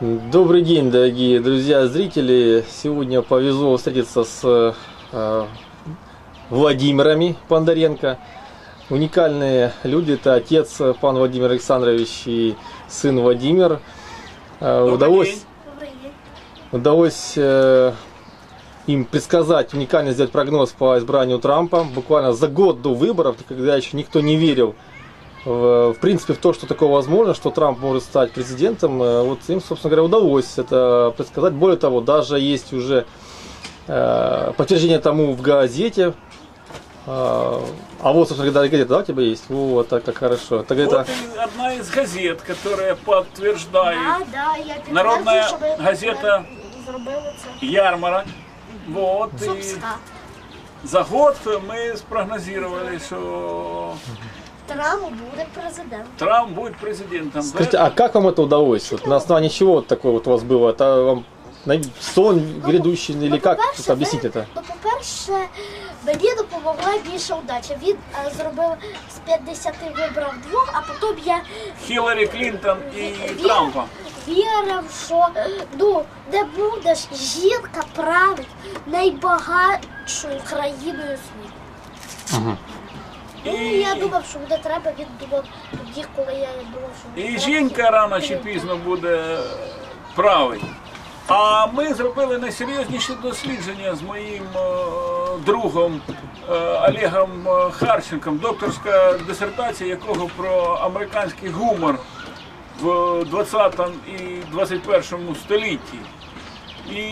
Добрый день, дорогие друзья, зрители. Сегодня повезло встретиться с э, Владимирами Бондаренко. Уникальные люди. Это отец э, пан Владимир Александрович и сын Владимир. Э, удалось удалось э, им предсказать, уникально сделать прогноз по избранию Трампа буквально за год до выборов, когда еще никто не верил в, в принципе в то, что такое возможно, что Трамп может стать президентом. Э, Вот им, собственно говоря, удалось это предсказать. Более того, даже есть уже э, подтверждение тому в газете. А а вот, собственно говоря, газета, да, у тебя есть? Вот, так как хорошо. Так это... Вот и одна из газет, которая подтверждает Да, да, я підтверджую, Народна що ви газета ярмарок. Вот, Сумська. за год ми спрогнозували, що Трамп буде президентом. Трамп буде президентом. Скажите, а как вам это удалось? Вот на основании чего вот такое вот у вас было? Это вам на- сон грядущий или как? по-перше, Тут объяснить ви- это? Ну, по-перше, мені допомогла більша удача. Він е, зробив з 50 вибрав двох, а потім я Хіларі Клінтон і вір- Трампа. вірив, що ну, не будеш жінка править найбагатшою країною світу. Ну, І, я думав, що буде треба, він думав тоді, коли я думав, що і буде жінка рано чи пізно буде правий. А ми зробили найсерйозніше дослідження з моїм е, другом е, Олегом е, Харченком, докторська дисертація якого про американський гумор в 20 і 21 столітті. І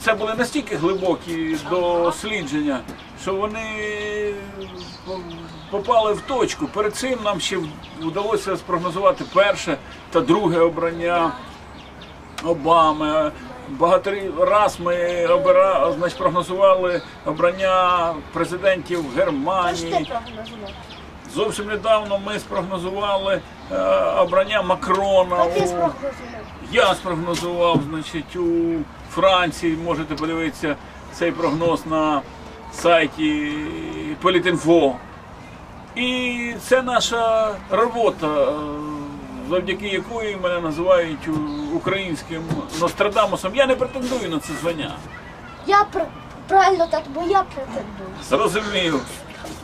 це були настільки глибокі дослідження, що вони попали в точку. Перед цим нам ще вдалося спрогнозувати перше та друге обрання Обами. Багато раз ми обира, значить, прогнозували обрання президентів Германії. Зовсім недавно ми спрогнозували е, обрання Макрона. А ти спрогнозував. я спрогнозував, значить, у Франції, можете подивитися цей прогноз на сайті Політінфо. І це наша робота, е, завдяки якої мене називають українським Нострадамусом. Я не претендую на це звання. Я пр... правильно так, бо я претендую. Зрозумів.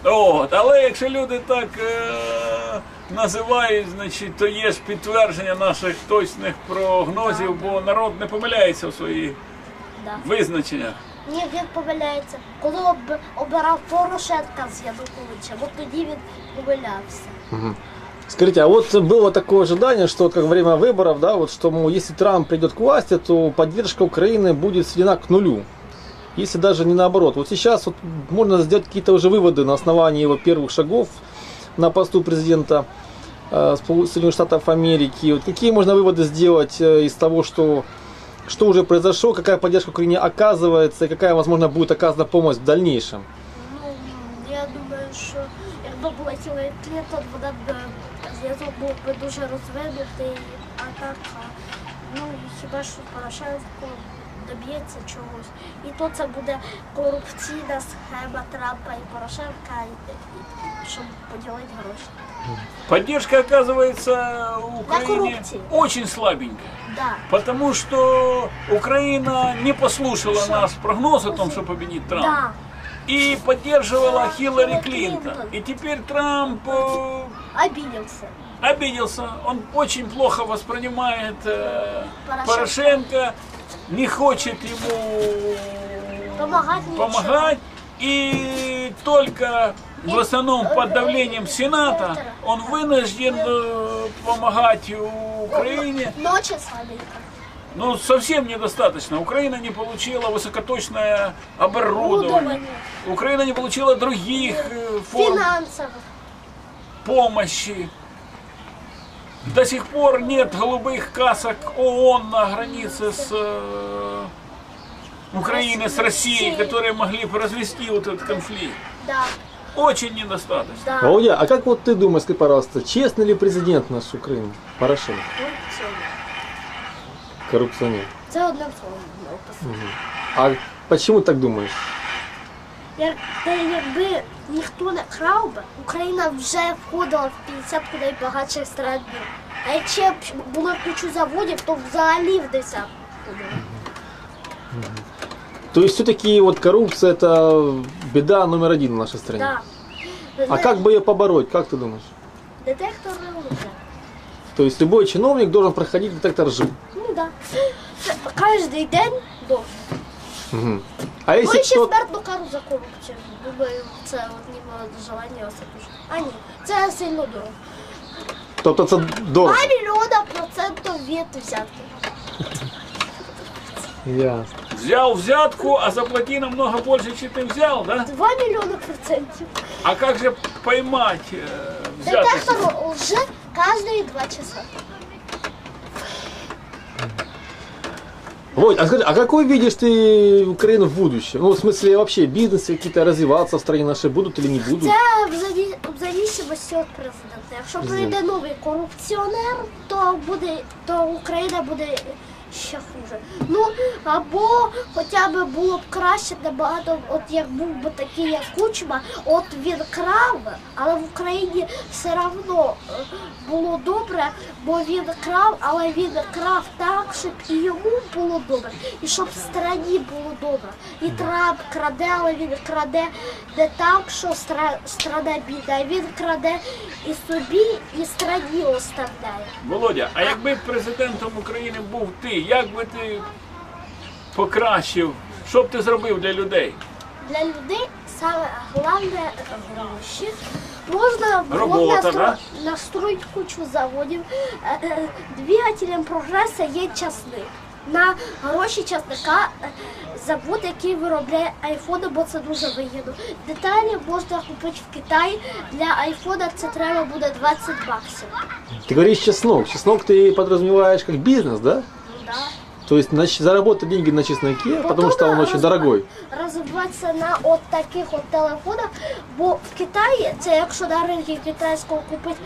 От, але якщо люди так е, називають, значить, то є ж підтвердження наших точних прогнозів, бо народ не помиляється в своїх Да. визначеннях. Ні, він помиляється. Коли об... обирав Порошенка з Януковичем, от тоді він помилявся. Скажите, а вот было такое ожидание, что как во время выборов, да, вот что, мол, если Трамп придет к власти, то поддержка Украины будет сведена к нулю. Если даже не наоборот. Вот сейчас вот можно сделать какие-то уже выводы на основании его первых шагов на посту президента э, Соединенных Штатов Америки. Вот какие можно выводы сделать э, из того, что, что уже произошло, какая поддержка Украине оказывается и какая, возможно, будет оказана помощь в дальнейшем? Ну, я думаю, що якби була Хіларі Клінтон, вона б е, зв'язок був би дуже розвинутий, а так, а, ну, хіба що Порошенко доб'ється чогось. І то це буде корупційна схема Трампа і Порошенка, і, і, щоб поділити гроші. Поддержка, оказывается, у Украине коррупции. очень слабенькая. Да. Потому что Украина не послушала нас прогноз о том, что победит Трамп. Да. И поддерживала Да, Хиллари Хиллари Клинтон. Клинтон. И теперь Трамп э, Обиделся. обиделся. Он очень плохо воспринимает э, Порошенко. Порошенко, не хочет ему Помогать нечего. помогать. И только в основном под давлением Сената он вынужден э, помогать Украине. Ночи слабенько. Ну, совсем недостаточно. Украина не получила высокоточное оборудование. Оборудование. Украина не получила других э, форм Финансово. помощи. До сих пор нет голубых касок ООН на границе с э, Украиной, с Россией, которые могли бы развести вот этот конфликт. Да. Очень недостаточно. Да. Володя, а как вот ты думаешь, скажи, пожалуйста, честный ли президент наш Украины? Порошенко. Корупційно. Коррупционер. Це можна описати. А почему так думаешь? Як, та якби ніхто не крав би, Україна вже входила в 50 найбагатших стран. світу. А якщо б було кучу заводів, то взагалі в десятку. То есть все-таки вот коррупция это беда номер один в нашей стране. Да. А как бы ее побороть, как ты думаешь? Детектор лжи. То есть любой чиновник должен проходить детектор лжи. Ну да. Це кожен день должен. Мгм. А Ну если і ще кто... смертну кару за корупцію. Думаю, це от ніби желання особисто. А ні, це сильно дорого. Тобто це дорого. 2 мільйона процентів від взятки. Ясно. Взял взятку, а заплати намного больше, чем ты взял, да? 2 мільйони процентів. А как же поймать э, Детектор взяточника? лжи кожні 2 часа. Вот, а скажи, а какой видишь ты Украину в будущем? Ну, в смысле, вообще, бизнесы какие-то развиваться в стране нашей будут или не будут? Це в заві- в зависимості від президента. Якщо прийде новий корупціонер, то буде то Україна буде ще хуже. Ну або хоча б було б краще набагато, от як був би такий, як Кучма, от він крав, але в Україні все одно е, було добре, бо він крав, але він крав так, щоб і йому було добре, і щоб в страні було добре. І Трамп краде, але він краде не так, що стра- страна бідна, він краде і собі, і страні оставляє. Володя, а якби президентом України був ти, як би ти покращив, що б ти зробив для людей? Для людей саме головне гроші. Можна було Робота, настро... да? настроїти кучу заводів. Е, е, Двигателем прогресу є часник. На гроші часника е, завод, який виробляє айфони, бо це дуже вигідно. Деталі можна купити в Китаї. Для айфона це треба буде 20 баксів. Ты говоришь чеснок. Чеснок ты подразумеваешь как бизнес, да? Ну. То есть нач- заработать деньги на чесноке, потому что он очень дорогой. Розвиватися на от таких от телефонах, бо в Китаї, це якщо на ринку китайського купити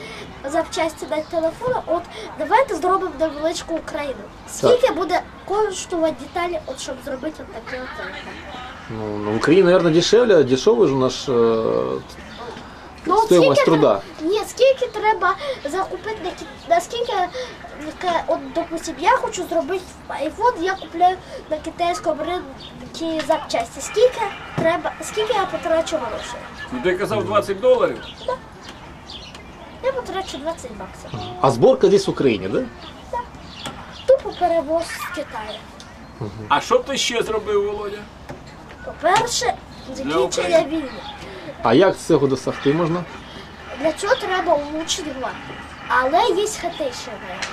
запчасті на телефон, от давайте зробимо невеличку Україну. Скільки буде коштувати деталі, от щоб зробити от такий от телефон? Ну, ну, в Украине, наверное, дешевле, дешевый же наш э, Ну, от стоимость скільки труда. Ні, скільки треба закупити на ки- наскільки, яке- от, допустим, я хочу зробити айфон, я купляю на китайському ринку запчасті. Скільки треба, скільки я потрачу грошей? Ну ти казав 20 доларів. Я потрачу 20 баксів. А сборка здесь в Украине, да? Тупо перевоз з Китаю. А що б ти ще зробив, Володя? По-перше, закінчення України. війни. А як цього досягти можна? Для цього треба улучшити владу. Але є ще варіант.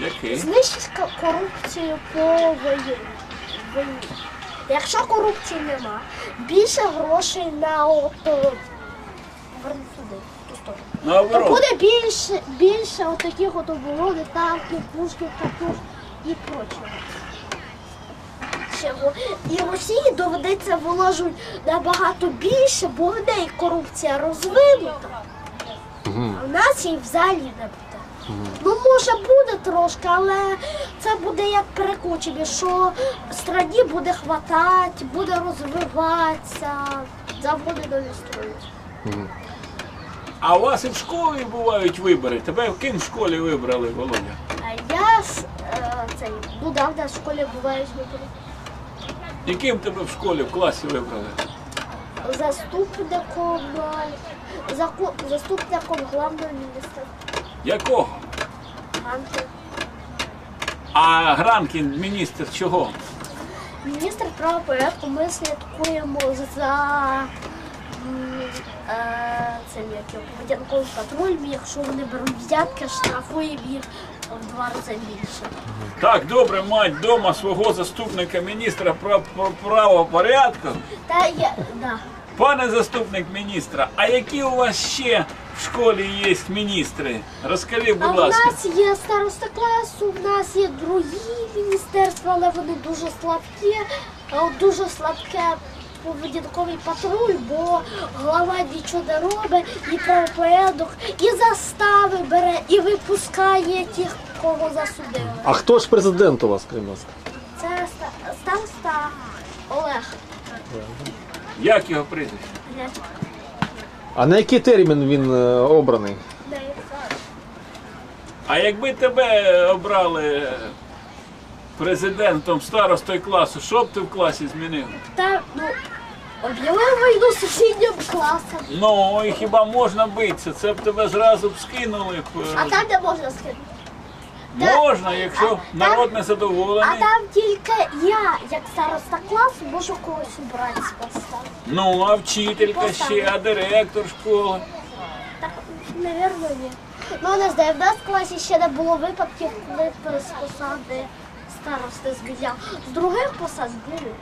Який? Знищити корупцію по воєнні. війні. Якщо корупції нема, більше грошей на от, о, верни сюди, ту сторону. То Наоборот. буде більше, більше от таких от оборонів, танків, пушків, катуш і прочого. Чого? І Росії доведеться виложувати набагато більше, бо в неї корупція розвинута. А в нас її взагалі не буде. Ну, може буде трошки, але це буде як перекочення, що страні буде хватати, буде розвиватися, заводи нові строїть. А у вас і в школі бувають вибори. Тебе в ким в школі вибрали, Володя? А я е, цей, ну да, в нас в школі бувають вибори. І ким тебе в школі в класі вибрали? Заступником, заку- заступником главного міністра. Якого? Ганки. А Гранкін міністр чого? Міністр правопорядку ми слідкуємо за е, цим як його, поведінковим. Якщо вони беруть взятки, штрафуємо їх в два рази більше. Так, добре, мать вдома свого заступника міністра прав- прав- правопорядку. Та я да. Пане заступник міністра, а які у вас ще в школі є міністри? Розкажи, А будь в ласка. нас є староста класу, в нас є другі міністерства, але вони дуже слабкі. А от дуже слабке поведінковий патруль, бо голова нічого не робить, і правопорядок, і застави бере, і випускає тих, кого засудили. А хто ж президент у вас Кремлівський? Це ста- староста Олег. Як його прізвище? А на який термін він е, обраний? Не. А якби тебе обрали президентом старостою класу, що б ти в класі змінив? Та, ну, об'явив війну сусіднім класом. Ну і хіба можна битися? Це б тебе зразу б скинули б. А там не можна скинути. та- Можна, якщо а народ там- не А задоволений. там тільки я, як староста класу, можу когось убрати з поста. Ну, а вчителька ще, а директор школи. Так, напевно, ні. Ну, не знаю, в нас в класі ще не було випадків, коли з посади старости звільняв. З других посад збили.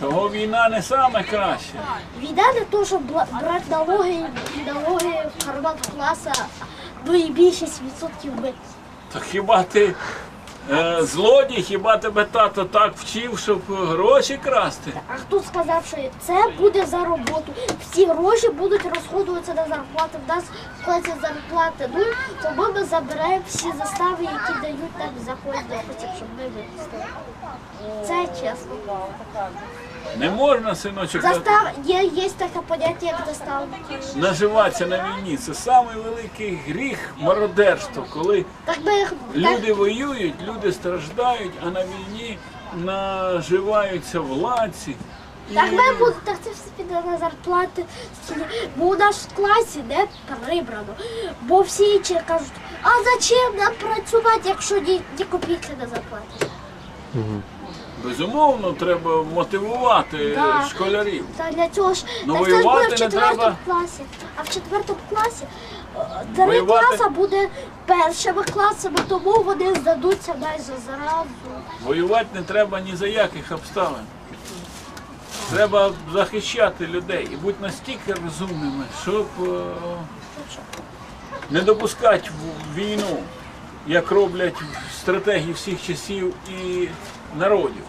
Того війна не саме краще. Війна не то, щоб брати налоги, налоги в карман класа, ну і більшість відсотків бити. То хіба ти злодій, хіба тебе тато так вчив, щоб е, гроші красти? А хто сказав, що це буде за роботу? Всі гроші будуть розходуватися на зарплати. В нас в зарплати нуль, то ми забираємо всі застави, які дають нам закон доходів, щоб ми випустили. Це чесно. Не можна, синочок, Застав є, є таке поняття, як заставки. наживатися на війні. Це самий великий гріх мародерства, коли Так ми їх люди воюють, люди страждають, а на війні наживаються владці. І Так ми будемо, так це все піде на зарплати. Бо у нас в класі не прибрано. Бо всі інші кажуть, а зачем нам працювати, якщо ні, ні копійки не заплатять? Безумовно, треба мотивувати Да. школярів. Та для цього ж Ну, так це ж буде воювати в не четвертому треба. класі. А в четвертому класі е, три Воювати- класи буде першими класами, тому вони здадуться майже зразу. Воювати не треба ні за яких обставин. Треба захищати людей і бути настільки розумними, щоб е, не допускати в- війну, як роблять стратегії всіх часів і народів.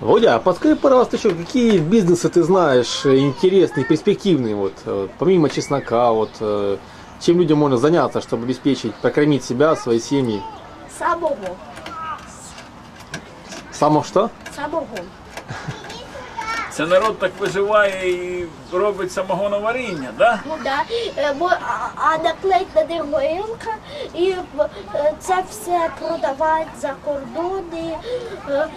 Володя, а подскажи, пожалуйста, еще какие бизнесы ты знаешь э, интересные, перспективные, вот, э, помимо чеснока, вот, э, чем людям можно заняться, чтобы обеспечить, прокормить себя, свои семьи? Самого. Само что? Самого. Це народ так виживає і робить самогоноваріння, да? Ну да. Е, мо- а- А наклеїть на них горілка і е, це все продавати за кордони. е,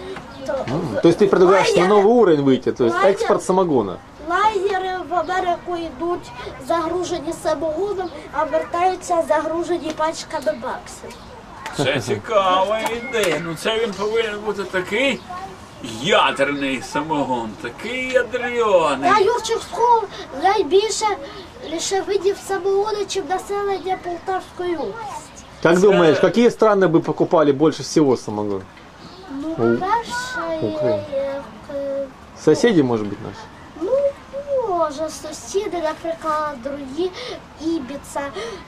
то- То есть ты предлагаешь на Лайнери- новый уровень выйти, то есть Лайнер- экспорт самогона. Лайнери в Америку йдуть загружені самогоном, а вертаються загружені пачками баксів. Це цікава ідея. Ну це він повинен бути такий ядерний самогон, такий ядрений. На Юрчинську найбільше лише видів самогону, чим населення Полтавської області. Как Э, думаешь, какие страны бы покупали больше всего самогон? Ну, У- перше, Україна. як, е, Соседи, может быть, наши? Може, сусіди, наприклад, другі Ібіца.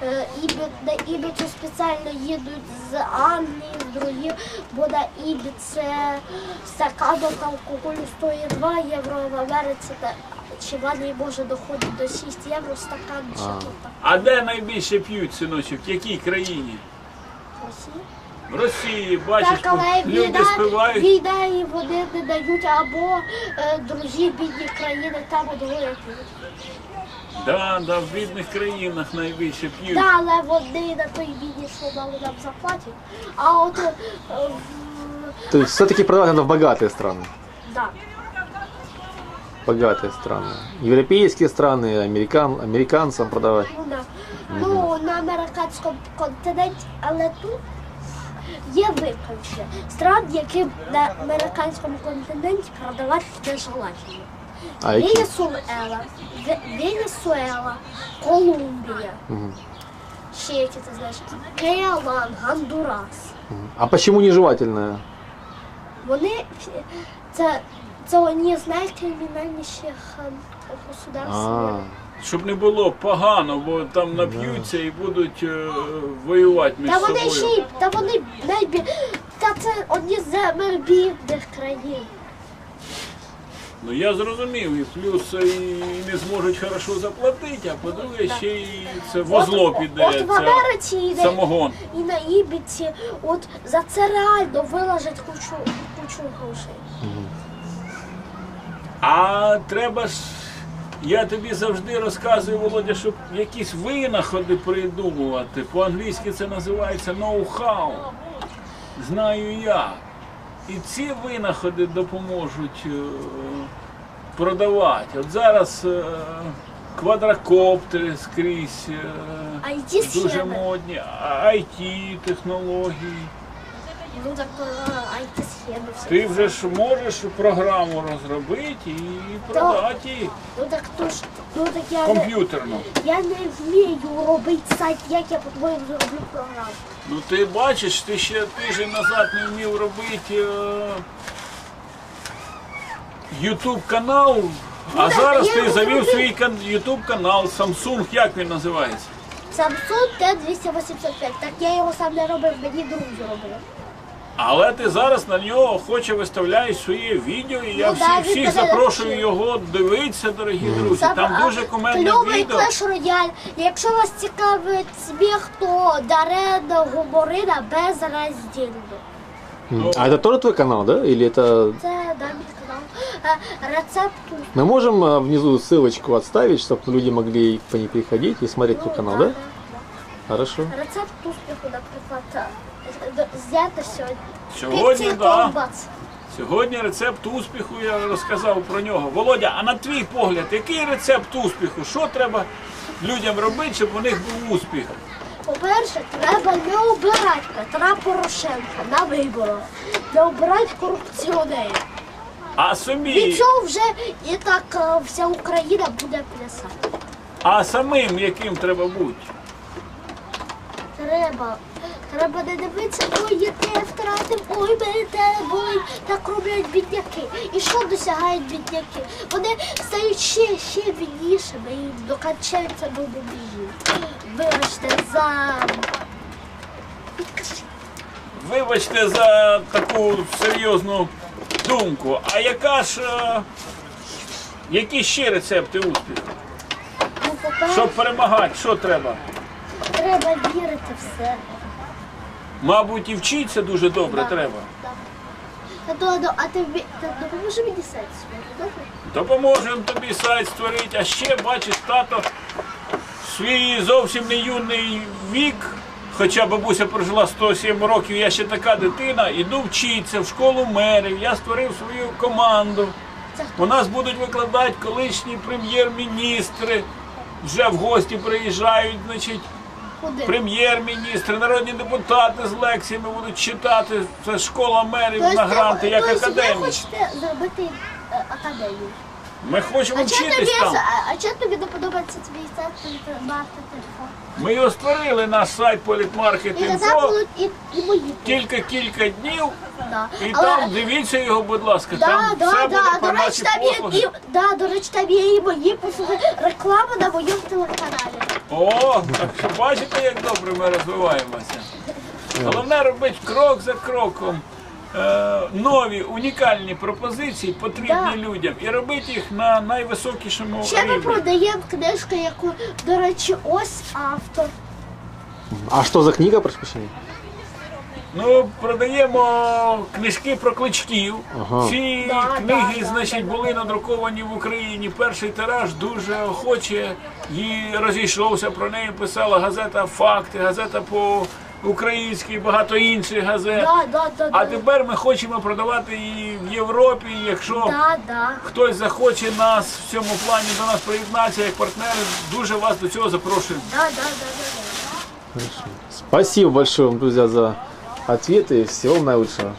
Е, Ібі, на Ібіцю спеціально їдуть з Англії, другі, бо на Ібіце стакан от алкоголю стоїть 2 євро, а в Америці чи в може доходить до 6 євро стакан, чи А. А де найбільше п'ють, синочок? В якій країні? Росія. В Росії, бачиш, Так, але люди війна, спивають. війна і вони не дають, або е, другі бідні країни там одвоє п'ють. Да, да, в бідних країнах найбільше п'ють. Да, але вони на той війні, що мали нам заплатять. А от е, в- То есть все-таки продавать надо в богатые страны. да. Богатые страны. Европейские страны, американ, американцам продавать. Ну, да. ну на американському континенті, але тут є виключення. Стран, які на американському континенті продавати нежелательно. А какие? Венесуела, Венесуела, Колумбія. Мгм. Ще які ти знаєш? Кейалан, Гондурас. А почему нежелательное? Вони це, це одні з найкримінальніших ем, государств. А, Щоб не було погано, бо там нап'ються і будуть е, воювати між Та вони ще собою. й та вони найбі... Та це одні з самих бідних країн. Ну я зрозумів, і плюс і не зможуть хорошо заплатити, а по-друге, ще й це во зло От- піде. От в Америці і на, самогон. і на Ібіці, от за це реально виложать кучу, кучу грошей. А треба ж Я тобі завжди розказую, Володя, щоб якісь винаходи придумувати. По-англійськи це називається ноу-хау. Знаю я. І ці винаходи допоможуть е, продавати. От зараз е, квадрокоптери скрізь. е, Дуже модні, IT технології. Ну так IT схеми. Ти вже ж можеш програму розробити і продати її Ну так то ж, ну так я не, комп'ютерно. я не вмію робити сайт, як я по-твоєму зроблю програму. Ну ти бачиш, ти ще тиждень назад не вмів робити YouTube канал, а Ну, так, зараз я ти завів зробив. свій YouTube канал Samsung, як він називається? Samsung T285, так я його сам не робив, мені друг зробив. Але ти зараз на нього хоче виставляєш своє відео, і я Ну, всі, да, він всіх мене запрошую навчив. його дивитися, дорогі друзі. Сам- Там а, дуже кумедне кльовий відео. Clash Royale. Якщо вас цікавить сміх, то Дарена Гуморина безроздільно. М. А это тоже твой канал, да? Или это... Це да, мій канал. Е, Рецепту. Мы можем э, внизу ссылочку отставить, чтобы люди могли по ней переходить и смотреть твой канал, да? Хорошо. Рецепт успіху, наприклад, е, сьогодні. Сьогодні, да. Сьогодні рецепт успіху я розказав про нього. Володя, а на твій погляд, який рецепт успіху? Що треба людям робити, щоб у них був успіх? По-перше, треба не обирати Петра Порошенка на виборах, не обирати корупціонерів. А собі, цього вже і так е, вся Україна буде плясати. а самим яким треба бути? Треба. Треба не дивитися, ой, я те втратив, ой, мене те болить. Так роблять бідняки. І що досягають бідняки? Вони стають ще, ще біднішими і докачаються до бомбіжів. Вибачте за. Вибачте за таку серйозну думку. А яка ж. е, Які ще рецепти успіху? Ну, по-перше, Щоб перемагати, що треба? треба вірити в себе. Мабуть, і вчитися дуже добре треба. Так. Та то, ну, а ти допоможи мені сайт добре? Допоможемо тобі сайт створити, а ще бачиш, тато свій зовсім не юний вік, хоча бабуся прожила 107 років, я ще така дитина, іду вчитися в школу мерів, я створив свою команду. У нас будуть викладати колишні прем'єр-міністри, вже в гості приїжджають, значить? Прем'єр-міністри, народні депутати з лекціями будуть читати. Це школа мерів Тобто на гранти, як тобто академія. Ви хочете зробити е, академію. Ми хочемо А чого тобі, вчитись там. а, а чого тобі не подобається твій сайт маркетинг? Ми його створили наш сайт І за це будуть і, і мої. тільки кілька днів, Да. і там дивіться його, будь ласка, Да, там все да, буде про до речі, наші там є, послуги. і, да, до речі, там є і мої послуги. Реклама на моєму телеканалі. О, так що бачите, як добре ми розвиваємося. Головне робити крок за кроком. е, Нові унікальні пропозиції потрібні Да. людям і робити їх на найвисокішому Ще ми продаємо книжку, яку, до речі, ось автор. А що за книга, про прощения? Ну, продаємо книжки про кличків. Ага. Ці Да, книги, значить, да, були надруковані в Україні. Перший тираж дуже охоче і розійшовся. Про неї писала газета Факти, газета по українськи, багато інших газет. Да, да, да, А тепер ми хочемо продавати її в Європі. Якщо Да, да. хтось захоче нас в цьому плані до нас приєднатися як партнери, дуже вас до цього запрошуємо. Да, да, да, да, да. Спасибо большое вам, друзья, за ответы. Всего наилучшего.